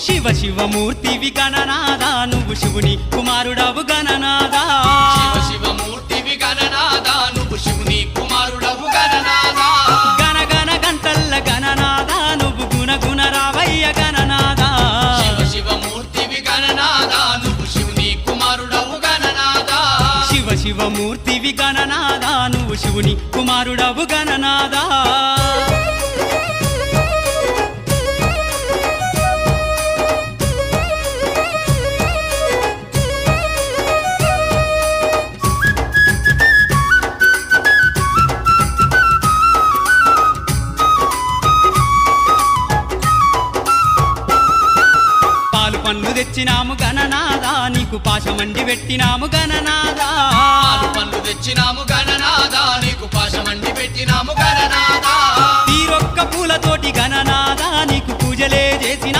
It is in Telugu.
శివ శివమూర్తివి గణనాదా నువ్వు శివుని కుమారుడవు గణనాదా శివ శివమూర్తివి గణనాదా నువ్వు శివుని కుమారుడవు గణనాదా గణ గణ గంటల్ల గణనాదా నువ్వు గుణ గుణ రావయ్య గణనాదా శివ శివమూర్తివి గణనాదా నువ్వు శివుని కుమారుడవు గణనాదా శివ శివమూర్తివి గణనాదా నువ్వు శివుని కుమారుడవు గణనాదా పండ్లు తెచ్చినాము గణనాదా నీకు పాశమండి పెట్టినాము గణనాదా పళ్ళు తెచ్చినాము గణనాదా నీకు పాశమండి పెట్టినాము గణనాదా తీరొక్క పూలతోటి గణనాదా నీకు పూజలే చేసినాము